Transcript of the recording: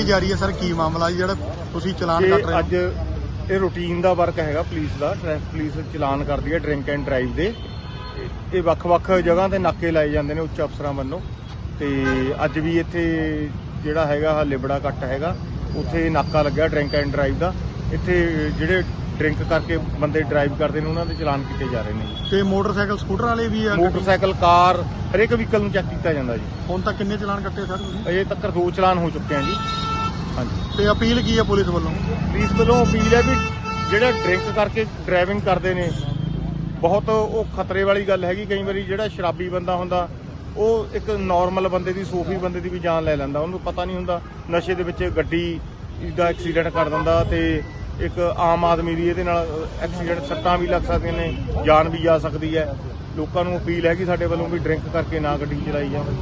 ਜਾਰੀ ਹੈ ਸਰ? ਕੀ ਮਾਮਲਾ ਜੀ ਜਿਹੜਾ ਤੁਸੀਂ ਚਲਾਨ ਕੱਟ ਰਹੇ ਹੋ? ਅੱਜ ਇਹ ਰੂਟੀਨ ਦਾ ਵਰਕ ਹੈਗਾ ਪੁਲਿਸ ਦਾ ਟ੍ਰੈਫਿਕ ਪੁਲਿਸ ਚਲਾਨ ਕਰਦੀ ਹੈ ਡਰਿੰਕ ਐਂਡ ਡਰਾਈਵ ਦੇ। ਇਹ- ਵੱਖ-ਵੱਖ ਜਗ੍ਹਾ ਤੇ ਨਾਕੇ ਲਾਏ ਜਾਂਦੇ ਨੇ ਉੱਚ ਅਫਸਰਾਂ ਵੱਲੋਂ। ਤੇ ਅੱਜ ਵੀ ਇੱਥੇ ਜਿਹੜਾ ਹੈਗਾ ਲਿਬੜਾ ਕੱਟ ਹੈਗਾ ਉੱਥੇ ਨਾਕਾ ਲੱਗਿਆ ਡਰਿੰਕ ਐਂਡ ਡਰਾਈਵ ਦਾ। ਇੱਥੇ ਜਿਹੜੇ ਡਰਿੰਕ ਕਰਕੇ ਬੰਦੇ ਡਰਾਈਵ ਕਰਦੇ ਨੇ ਉਹਨਾਂ ਦੇ ਚਲਾਨ ਕੀਤੇ ਜਾ ਰਹੇ ਨੇ ਜੀ। ਤੇ ਮੋਟਰਸਾਈਕਲ ਸਕੂਟਰ ਵਾਲੇ ਵੀ ਆ? ਮੋਟਰਸਾਈਕਲ ਕਾਰ ਹਰੇਕ ਵਹੀਕਲ ਨੂੰ ਚੈੱਕ ਕੀਤਾ ਜਾਂਦਾ ਜੀ। ਹੁਣ ਤੱਕ ਕਿੰਨੇ ਚਲਾਨ ਕੱਟੇ ਸਰ ਤੁਸੀਂ? ਅਜੇ ਤੱਕ ਦੋ ਚਲਾਨ ਹੋ ਚੁੱਕੇ ਆ ਜੀ। ਹਾਂਜੀ। ਤੇ ਅਪੀਲ ਕੀ ਹੈ ਪੁਲਿਸ ਵੱਲੋਂ? ਪੁਲਿਸ ਵੱਲੋਂ ਅਪੀਲ ਹੈ ਵੀ ਜਿਹੜਾ ਡਰਿੰਕ ਕਰਕੇ ਡਰਾਈਵਿੰਗ ਕਰਦੇ ਨੇ ਬਹੁਤ ਉਹ ਖਤਰੇ ਵਾਲੀ ਗੱਲ ਹੈਗੀ ਕਈ ਵਾਰੀ ਜਿਹੜਾ ਸ਼ਰਾਬੀ ਬੰਦਾ ਹੁੰਦਾ ਉਹ ਇੱਕ ਨਾਰਮਲ ਬੰਦੇ ਦੀ ਸੂਫੀ ਬੰਦੇ ਦੀ ਵੀ ਜਾਨ ਲੈ ਲੈਂਦਾ ਉਹਨੂੰ ਪਤਾ ਨਹੀਂ ਹੁੰਦਾ ਨਸ਼ੇ ਦੇ ਵਿੱਚ ਗੱਡੀ ਦਾ ਐਕਸੀਡੈਂਟ ਕਰ ਦਿੰਦਾ ਤੇ ਇੱਕ ਆਮ ਆਦਮੀ ਦੀ ਇਹਦੇ ਨਾਲ ਐਕਸੀਡੈਂਟ ਸੱਟਾਂ ਵੀ ਲੱਗ ਸਕਦੀਆਂ ਨੇ ਜਾਨ ਵੀ ਜਾ ਸਕਦੀ ਹੈ। ਲੋਕਾਂ ਨੂੰ ਅਪੀਲ ਹੈ ਕਿ ਸਾਡੇ ਵੱਲੋਂ ਵੀ ਡਰਿੰਕ ਕਰਕੇ ਨਾ ਗੱਡੀ ਚਲਾਈ ਜਾਵੇ।